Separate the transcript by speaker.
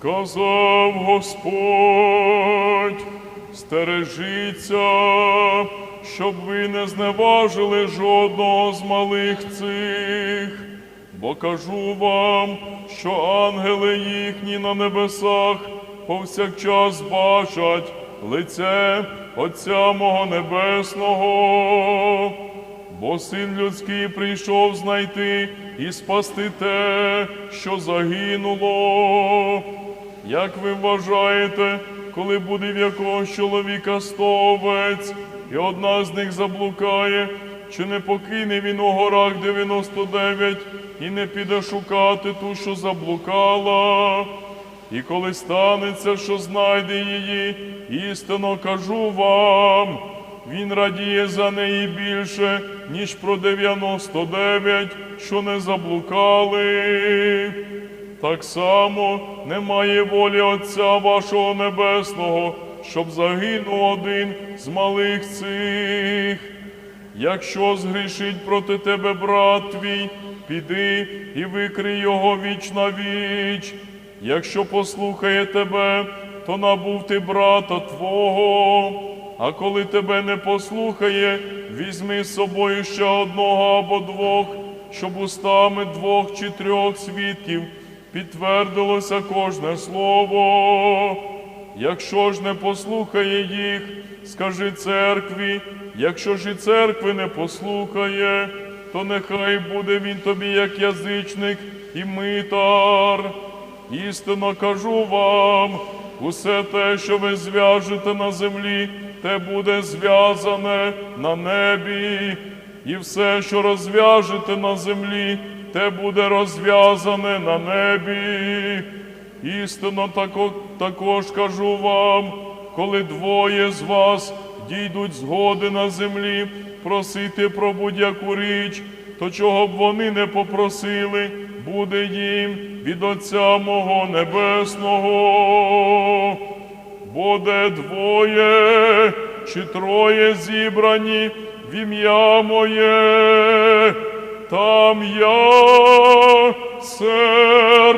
Speaker 1: Сказав Господь, стережіться, щоб ви не зневажили жодного з малих цих. Бо кажу вам, що ангели їхні на небесах повсякчас бачать лице Отця мого Небесного. Бо син людський прийшов знайти і спасти те, що загинуло. Як ви вважаєте, коли буде в якогось чоловіка сто овець, і одна з них заблукає, чи не покине він у горах 99 і не піде шукати ту, що заблукала? І коли станеться, що знайде її, істинно кажу вам, він радіє за неї більше, ніж про 99, що не заблукали. Так само немає волі Отця вашого Небесного, щоб загинув один з малих цих. Якщо згрішить проти тебе брат твій, піди і викрий його віч на віч. Якщо послухає тебе, то набув ти брата твого. А коли тебе не послухає, візьми з собою ще одного або двох, щоб устами двох чи трьох свідків підтвердилося кожне слово. Якщо ж не послухає їх, скажи церкві, якщо ж і церкви не послухає, то нехай буде він тобі як язичник і митар. Істинно кажу вам, усе те, що ви зв'яжете на землі, те буде зв'язане на небі, і все, що розв'яжете на землі, те буде розв'язане на небі. Істинно тако, також кажу вам, коли двоє з вас дійдуть згоди на землі, просити про будь-яку річ, то чого б вони не попросили, буде їм від Отця мого Небесного. Буде двоє чи троє зібрані в ім'я моє, там я серед